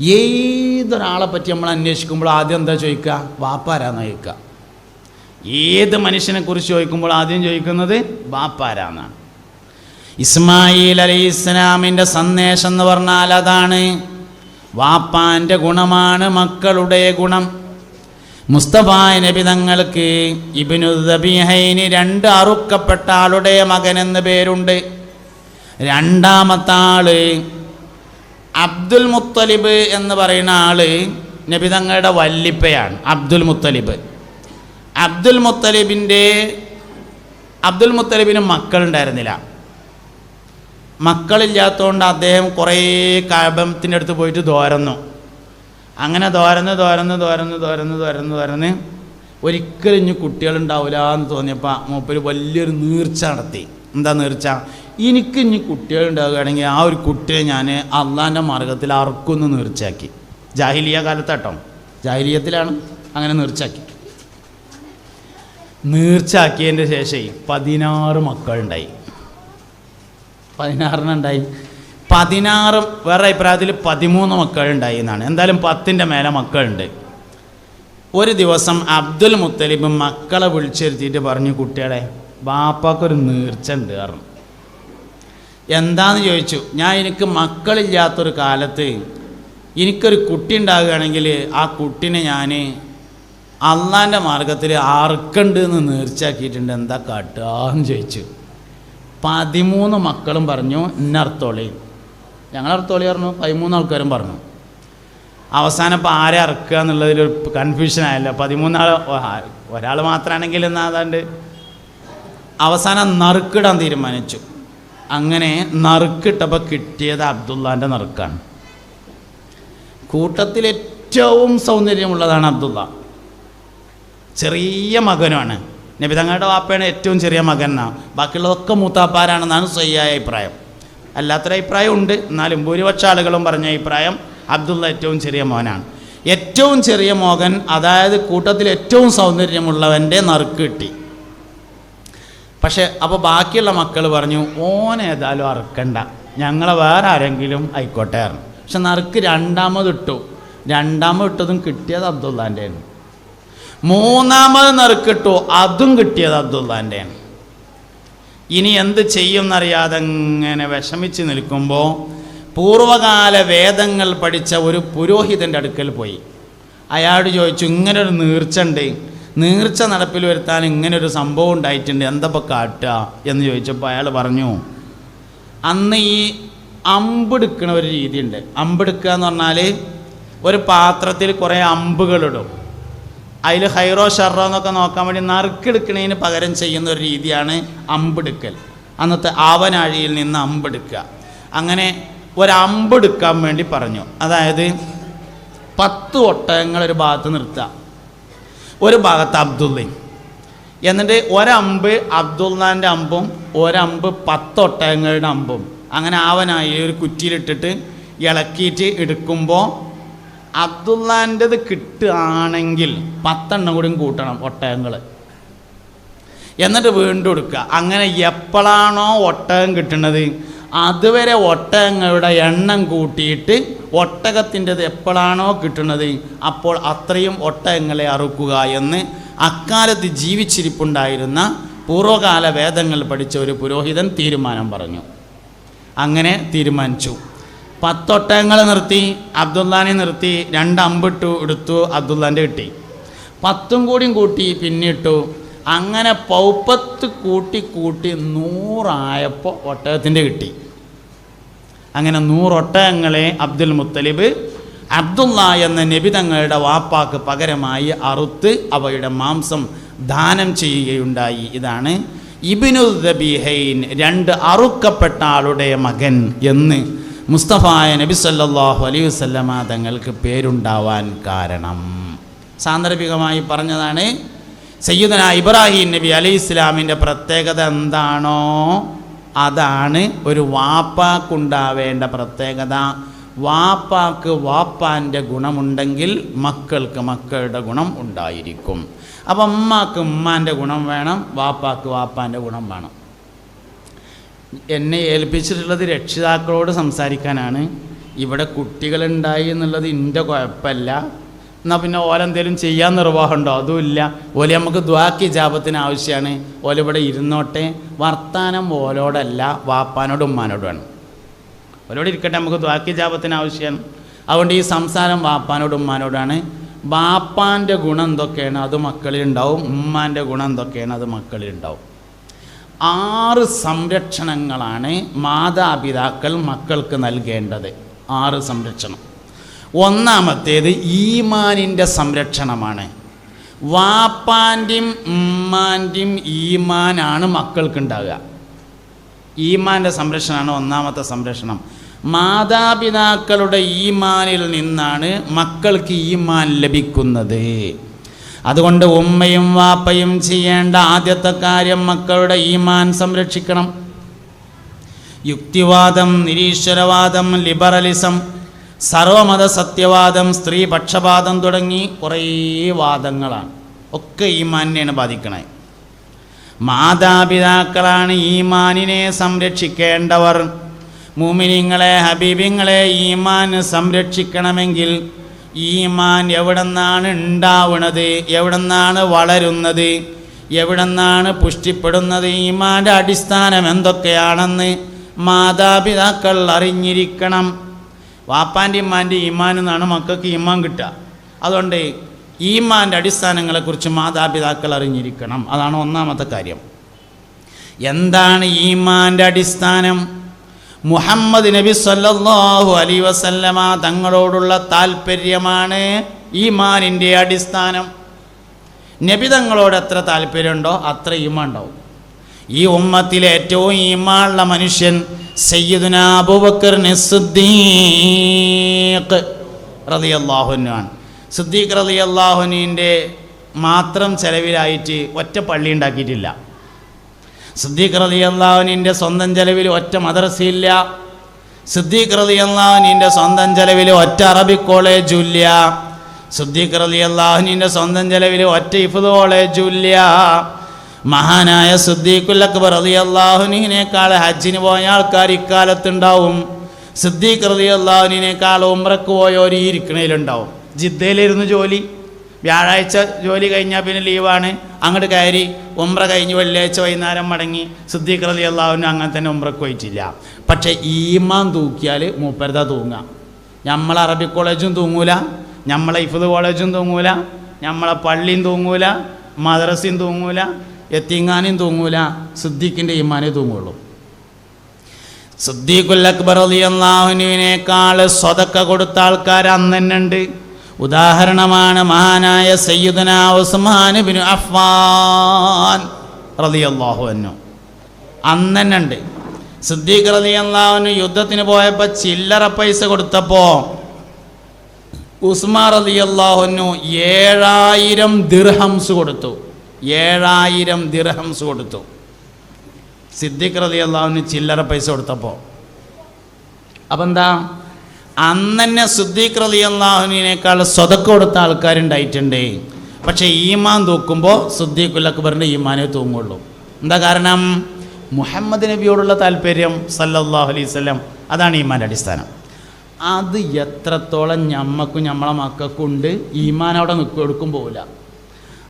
ഏതൊരാളെ പറ്റി നമ്മൾ അന്വേഷിക്കുമ്പോൾ ആദ്യം എന്താ ചോദിക്കുക? വാപ്പാരാന്ന് ചോദിക്കുക. ഏത് മനുഷ്യനെ കുറിച്ച് ചോദിക്കുമ്പോൾ ആദ്യം ചോദിക്കുന്നത് വാപ്പാരാന്നാണ്. ഇസ്മായിൽ അലി ഇസ്ലാമിന്റെ സന്ദേശം എന്ന് പറഞ്ഞാൽ അതാണ്. വാപ്പാന്റെ ഗുണമാണ് മക്കളുടെ ഗുണം. മുസ്തഫായ നബി തങ്ങൾക്ക് ഇബിനു ദബിഹൈന് രണ്ട് അറുക്കപ്പെട്ട ആളുടെ മകൻ എന്ന് പേരുണ്ട്. രണ്ടാമത്തെ ആൾ അബ്ദുൽ മുത്തലിബ് എന്ന് പറയുന്ന ആൾ നബിതങ്ങളുടെ വല്ലിപ്പയാണ് അബ്ദുൽ മുത്തലിബ്. അബ്ദുൽ മുത്തലിബിന്റെ അബ്ദുൽ മുത്തലിബിന് മക്കളുണ്ടായിരുന്നില്ല. മക്കളില്ലാത്തതുകൊണ്ട് അദ്ദേഹം കുറേ കാബത്തിന്റെ അടുത്ത് പോയിട്ട് തോരന്നു. അങ്ങനെ തോരന്ന് തോരന്ന് തോരന്ന് തോരന്ന് തോരന്ന് തോരന്ന് ഒരിക്കലും ഇനി കുട്ടികളുണ്ടാവില്ല എന്ന് തോന്നിയപ്പോൾ മൂപ്പര് വലിയൊരു നീർച്ച നടത്തി. എന്താ നീർച്ച? എനിക്ക് ഇനി കുട്ടികളുണ്ടാവുകയാണെങ്കിൽ ആ ഒരു കുട്ടിയെ ഞാൻ അള്ളാന്റെ മാർഗത്തിൽ അറക്കുമെന്ന് നീർച്ചയാക്കി. ജാഹിലിയ കാലത്താട്ടോ ജാഹിലിയത്തിലാണ് അങ്ങനെ നീർച്ചയാക്കി. നീർച്ചയാക്കിയതിന്റെ ശേഷം പതിനാറ് മക്കളുണ്ടായി. പതിനാറിനുണ്ടായി പതിനാറ് വേറെ അഭിപ്രായത്തിൽ പതിമൂന്ന് മക്കളുണ്ടായി എന്നാണ്. എന്തായാലും പത്തിന്റെ മേലെ മക്കളുണ്ട്. ഒരു ദിവസം അബ്ദുൽ മുത്തലിബ് മക്കളെ വിളിച്ചിരുത്തിയിട്ട് പറഞ്ഞു കുട്ടികളെ ബാപ്പാക്കൊരു നീർച്ച ഉണ്ട് പറഞ്ഞു. എന്താന്ന് ചോദിച്ചു. ഞാൻ എനിക്ക് മക്കളില്ലാത്തൊരു കാലത്ത് എനിക്കൊരു കുട്ടി ഉണ്ടാകുകയാണെങ്കിൽ ആ കുട്ടിനെ ഞാൻ അള്ളാന്റെ മാർഗത്തിൽ ആർക്കുണ്ട് എന്ന് നേർച്ചയാക്കിയിട്ടുണ്ട്. എന്താ കാട്ടുക എന്ന് ചോദിച്ചു. പതിമൂന്ന് മക്കളും പറഞ്ഞു ഇന്നർത്തോളി ഞങ്ങൾ അർത്തോളി പറഞ്ഞു പതിമൂന്ന് ആൾക്കാരും പറഞ്ഞു. അവസാനം ഇപ്പോൾ ആരെ അറക്കുക എന്നുള്ളതിലൊരു കൺഫ്യൂഷൻ ആയല്ലോ. പതിമൂന്നാൾ ഒരാൾ മാത്രമാണെങ്കിൽ എന്നാ അതാണ്ട്? അവസാനം നറുക്കിടാൻ തീരുമാനിച്ചു. അങ്ങനെ നറുക്കിട്ടപ്പോൾ കിട്ടിയത് അബ്ദുള്ളാന്റെ നറുക്കാണ്. കൂട്ടത്തിൽ ഏറ്റവും സൗന്ദര്യമുള്ളതാണ് അബ്ദുള്ള. ചെറിയ മകനുമാണ്. നബിതങ്ങളുടെ വാപ്പയാണ് ഏറ്റവും ചെറിയ മകൻ എന്നാണ് ബാക്കിയുള്ളതൊക്കെ മൂത്താപ്പാരാണെന്നാണ് സ്വയ്യായ അഭിപ്രായം. അല്ലാത്തൊരു അഭിപ്രായം ഉണ്ട് എന്നാലും ഭൂരിപക്ഷ ആളുകളും പറഞ്ഞ അഭിപ്രായം അബ്ദുള്ള ഏറ്റവും ചെറിയ മോനാണ്. ഏറ്റവും ചെറിയ മോകൻ അതായത് കൂട്ടത്തിൽ ഏറ്റവും സൗന്ദര്യമുള്ളവന്റെ നറുക്ക് കിട്ടി. പക്ഷെ അപ്പോൾ ബാക്കിയുള്ള മക്കൾ പറഞ്ഞു ഓൻ ഏതായാലും അറുക്കണ്ട. ഞങ്ങളെ വേറെ ആരെങ്കിലും ആയിക്കോട്ടെ ആയിരുന്നു പക്ഷെ നറുക്ക് രണ്ടാമത് ഇട്ടു. രണ്ടാമത് ഇട്ടതും കിട്ടിയത് അബ്ദുള്ളാന്റെയാണ് മൂന്നാമത് നറുക്കിട്ടു അതും കിട്ടിയത് അബ്ദുള്ളാന്റെയാണ് ഇനി എന്ത് ചെയ്യുമെന്നറിയാതെ അങ്ങനെ വിഷമിച്ച് നിൽക്കുമ്പോൾ പൂർവകാല വേദങ്ങൾ പഠിച്ച ഒരു പുരോഹിതന്റെ അടുക്കൽ പോയി. അയാളോട് ചോദിച്ചു ഇങ്ങനൊരു നീർച്ചുണ്ട് നീർച്ച നടപ്പിൽ വരുത്താൻ ഇങ്ങനൊരു സംഭവം ഉണ്ടായിട്ടുണ്ട്. എന്തപ്പോൾ കാട്ടുക? എന്ന് ചോദിച്ചപ്പോൾ അയാൾ പറഞ്ഞു അന്ന് ഈ അമ്പെടുക്കണ ഒരു രീതിയുണ്ട്. അമ്പെടുക്കുക എന്ന് പറഞ്ഞാൽ ഒരു പാത്രത്തിൽ കുറേ അമ്പുകളിടും അതിൽ ഹൈറോ ഷെറോ എന്നൊക്കെ നോക്കാൻ വേണ്ടി നറുക്കെടുക്കണതിന് പകരം ചെയ്യുന്ന ഒരു രീതിയാണ് അമ്പെടുക്കൽ അന്നത്തെ ആവനാഴിയിൽ നിന്ന് അമ്പെടുക്കുക അങ്ങനെ ഒരമ്പെടുക്കാൻ വേണ്ടി പറഞ്ഞു. അതായത് പത്ത് ഒട്ടകങ്ങൾ ഒരു ഭാഗത്ത് നിർത്തുക. ഒരു ഭാഗത്ത് അബ്ദുള്ളയും എന്നിട്ട് ഒരമ്പ് അബ്ദുള്ളാന്റെ അമ്പും ഒരമ്പ് പത്തൊട്ടകങ്ങളുടെ അമ്പും. അങ്ങനെ ആവനായി ഒരു കുറ്റിയിലിട്ടിട്ട് ഇളക്കിയിട്ട് എടുക്കുമ്പോൾ അബ്ദുള്ളാന്റെത് കിട്ടുകയാണെങ്കിൽ പത്തെണ്ണം കൂടി കൂട്ടണം ഒട്ടകങ്ങൾ. എന്നിട്ട് വീണ്ടും എടുക്കുക. അങ്ങനെ എപ്പോഴാണോ ഒട്ടകം കിട്ടുന്നത് അതുവരെ ഒട്ടകങ്ങളുടെ എണ്ണം കൂട്ടിയിട്ട് ഒട്ടകത്തിന്റെത് എപ്പോഴാണോ കിട്ടുന്നത് അപ്പോൾ അത്രയും ഒട്ടകങ്ങളെ അറുക്കുക എന്ന് അക്കാലത്ത് ജീവിച്ചിരിപ്പുണ്ടായിരുന്ന പൂർവകാല വേദങ്ങൾ പഠിച്ച ഒരു പുരോഹിതൻ തീരുമാനം പറഞ്ഞു. അങ്ങനെ തീരുമാനിച്ചു. പത്തൊട്ടകങ്ങൾ നിർത്തി അബ്ദുല്ലാനെ നിർത്തി രണ്ട് അമ്പിട്ടു എടുത്തു അബ്ദുല്ലാന്റെ കിട്ടി. പത്തും കൂടിയും കൂട്ടി പിന്നിട്ടു. അങ്ങനെ പൗപ്പത്ത് കൂട്ടി കൂട്ടി നൂറായപ്പോൾ ഒട്ടകത്തിന്റെ കിട്ടി. അങ്ങനെ നൂറൊട്ടകങ്ങളെ അബ്ദുൽ മുത്തലിബ് അബ്ദുള്ള എന്ന നബി തങ്ങളുടെ വാപ്പാക്ക് പകരമായി അറുത്ത് അവയുടെ മാംസം ദാനം ചെയ്യുകയുണ്ടായി. ഇതാണ് ഇബിനു ദബിഹൈൻ രണ്ട് അറുക്കപ്പെട്ട ആളുടെ മകൻ എന്ന് മുസ്തഫായ നബി സല്ലാഹു അലൈഹി വസല്ലമ തങ്ങൾക്ക് പേരുണ്ടാവാൻ കാരണം. സാന്ദർഭികമായി പറഞ്ഞതാണ് സയ്യിദന ഇബ്രാഹിം നബി അലൈഹി ഇസ്ലാമിന്റെ പ്രത്യേകത എന്താണോ അതാണ് ഒരു വാപ്പാക്കുണ്ടാവേണ്ട പ്രത്യേകത. വാപ്പാക്ക് വാപ്പാന്റെ ഗുണമുണ്ടെങ്കിൽ മക്കൾക്ക് മക്കളുടെ ഗുണം ഉണ്ടായിരിക്കും. അപ്പം ഉമ്മാക്ക് ഉമ്മാന്റെ ഗുണം വേണം വാപ്പാക്ക് വാപ്പാന്റെ ഗുണം വേണം. എന്നെ ഏൽപ്പിച്ചിട്ടുള്ളത് രക്ഷിതാക്കളോട് സംസാരിക്കാനാണ്. ഇവിടെ കുട്ടികളുണ്ടായി എന്നുള്ളത് എന്റെ കുഴപ്പമല്ല. എന്നാൽ പിന്നെ ഓലെന്തേലും ചെയ്യാൻ നിർവാഹമുണ്ടോ? അതുമില്ല. ഓല നമുക്ക് ദ്വാക്കി ജാപത്തിന് ആവശ്യമാണ് ഓലിവിടെ ഇരുന്നോട്ടെ. വർത്താനം ഓലോടല്ല വാപ്പാനോടും ഉമ്മാനോടുമാണ് ഓലോട് ഇരിക്കട്ടെ നമുക്ക് ദ്വാക്കി ജാപത്തിന് ആവശ്യമാണ് അതുകൊണ്ട് ഈ സംസാരം വാപ്പാനോടും ഉമ്മാനോടാണ് ബാപ്പാന്റെ ഗുണം എന്തൊക്കെയാണ്? അത് മക്കളിൽ ഉണ്ടാവും ഉമ്മാന്റെ ഗുണം എന്തൊക്കെയാണ്? അത് മക്കളിൽ ഉണ്ടാവും ആറ് സംരക്ഷണങ്ങളാണ് മാതാപിതാക്കൾ മക്കൾക്ക് നൽകേണ്ടത്. ആറ് സംരക്ഷണം. ഒന്നാമത്തേത് ഈമാനിന്റെ സംരക്ഷണമാണ്. വാപ്പാന്റെയും ഉമ്മാന്റെയും ഈമാനാണ് മക്കൾക്കുണ്ടാവുക. ഈമാന്റെ സംരക്ഷണമാണ് ഒന്നാമത്തെ സംരക്ഷണം. മാതാപിതാക്കളുടെ ഈമാനിൽ നിന്നാണ് മക്കൾക്ക് ഈമാൻ ലഭിക്കുന്നത്. അതുകൊണ്ട് ഉമ്മയും വാപ്പയും ചെയ്യേണ്ട ആദ്യത്തെ കാര്യം മക്കളുടെ ഈമാൻ സംരക്ഷിക്കണം. യുക്തിവാദം നിരീശ്വരവാദം ലിബറലിസം സർവമത സത്യവാദം സ്ത്രീ പക്ഷപാതം തുടങ്ങി കുറേ വാദങ്ങളാണ്. ഒക്കെ ഈമാനിനെയാണ് ബാധിക്കണേ. മാതാപിതാക്കളാണ് ഈമാനിനെ സംരക്ഷിക്കേണ്ടവർ. മുമിനിങ്ങളെ ഹബീബിങ്ങളെ ഈമാൻ സംരക്ഷിക്കണമെങ്കിൽ ഈമാൻ എവിടെന്നാണ് ഉണ്ടാവുന്നത് എവിടെ നിന്നാണ് വളരുന്നത് എവിടെ നിന്നാണ് പുഷ്ടിപ്പെടുന്നത് ഈമാന്റെ അടിസ്ഥാനം എന്തൊക്കെയാണെന്ന് മാതാപിതാക്കൾ അറിഞ്ഞിരിക്കണം. വാപ്പാന്റെ ഇമ്മാന്റെ ഈമാൻ എന്നാണ് മക്കൾക്ക് ഈമാൻ കിട്ടുക. അതുകൊണ്ട് ഈമാന്റെ അടിസ്ഥാനങ്ങളെക്കുറിച്ച് മാതാപിതാക്കൾ അറിഞ്ഞിരിക്കണം. അതാണ് ഒന്നാമത്തെ കാര്യം. എന്താണ് ഈമാന്റെ അടിസ്ഥാനം? മുഹമ്മദ് നബി സല്ലല്ലാഹു അലി വസല്ലമ തങ്ങളോടുള്ള താല്പര്യമാണ് ഈമാനിന്റെ അടിസ്ഥാനം. നബി തങ്ങളോട് എത്ര താല്പര്യമുണ്ടോ അത്ര ഈമാൻ ഉണ്ടാവും. ഈ ഉമ്മത്തിലെ ഏറ്റവും ഈമാനുള്ള മനുഷ്യൻ സയ്യിദുന അബൂബക്കർ സിദ്ദീഖ് റളിയല്ലാഹുവിനാണ് സിദ്ദീഖ് അള്ളാഹുനീന്റെ മാത്രം ചെലവിലായിട്ട് ഒറ്റ പള്ളി ഉണ്ടാക്കിയിട്ടില്ല. സിദ്ദീഖ് അള്ളാഹുനീന്റെ സ്വന്തം ചെലവിൽ ഒറ്റ മദ്രസയില്ല. സിദ്ദീഖ് അള്ളാഹുനീന്റെ സ്വന്തം ചെലവിൽ ഒറ്റ അറബിക് കോളേജും ഇല്ല സിദ്ദീഖ് അള്ളാഹുനീന്റെ സ്വന്തം ചെലവിൽ ഒറ്റ ഇഫ്ദ് കോളേജും ഇല്ല മഹാനായ സിദ്ദീഖുൽ അക്ബർ റളിയല്ലാഹുവിനേക്കാൾ ഹജ്ജിന് പോയ ആൾക്കാർ ഇക്കാലത്തുണ്ടാവും. സിദ്ദീഖ് റതി റളിയല്ലാഹുവിനേക്കാൾ ഉമ്രക്ക് പോയവർ ഈ ഇരിക്കണേലുണ്ടാവും. ജിദ്ദയിലിരുന്ന് ജോലി വ്യാഴാഴ്ച ജോലി കഴിഞ്ഞാൽ പിന്നെ ലീവാണ്. അങ്ങോട്ട് കയറി ഉമ്ര കഴിഞ്ഞ് വെള്ളിയാഴ്ച വൈകുന്നേരം മടങ്ങി സിദ്ദീഖ് റതി അള്ളാഹുവിന് അങ്ങനെ തന്നെ ഉമ്രക്ക് പോയിട്ടില്ല. പക്ഷേ ഈമാൻ തൂക്കിയാൽ മൂപ്പരത തൂങ്ങാം. നമ്മൾ അറബി കോളേജും തൂങ്ങൂല നമ്മളെ ഇഫ്ദ് കോളേജും തൂങ്ങൂല നമ്മളെ പള്ളിയും തൂങ്ങൂല മദ്രസയും തൂങ്ങൂല എത്തിങ്ങാനും തൂങ്ങൂല. സിദ്ദീഖിന്റെ ഈമാനേ തൂങ്ങുള്ളൂ. സിദ്ദീഖുൽ അക്ബർ അള്ളാഹുവിനേക്കാൾ സ്വതക്ക കൊടുത്ത ആൾക്കാർ അന്ന് തന്നെ ഉണ്ട്. ഉദാഹരണമാണ് മഹാനായ സയ്യിദന ഉസ്മാൻ റളിയല്ലാഹു അൻഹു. അന്ന് തന്നെ ഉണ്ട്. സിദ്ദീഖ് റളിയല്ലാഹുവിന് യുദ്ധത്തിന് പോയപ്പോൾ ചില്ലറ പൈസ കൊടുത്തപ്പോൾ ഉസ്മാൻ അള്ളാഹുനു ഏഴായിരം ദിർഹംസ് കൊടുത്തു. ഏഴായിരം ദിർഹംസ് കൊടുത്തു. സിദ്ദീഖ് അള്ളാഹുവിന് ചില്ലറ പൈസ കൊടുത്തപ്പോൾ അപ്പം എന്താ അന്ന് തന്നെ സിദ്ദീഖ് അള്ളാഹുവിനേക്കാൾ സ്വതക്ക് കൊടുത്ത ആൾക്കാരുണ്ടായിട്ടുണ്ട്. പക്ഷേ ഈമാൻ തൂക്കുമ്പോൾ സിദ്ദീഖുൽ അക്ബറിന്റെ ഈമാനേ തൂങ്ങുള്ളൂ. എന്താ കാരണം? മുഹമ്മദ് നബിയോടുള്ള താല്പര്യം സല്ലല്ലാഹു അലൈഹി വസല്ലം. അതാണ് ഈമാന്റെ അടിസ്ഥാനം. അത് എത്രത്തോളം ഞമ്മക്കും ഞമ്മളെ മക്കൾക്കും ഉണ്ട് ഈമാൻ അവിടെ നിൽക്കും എടുക്കും പോകില്ല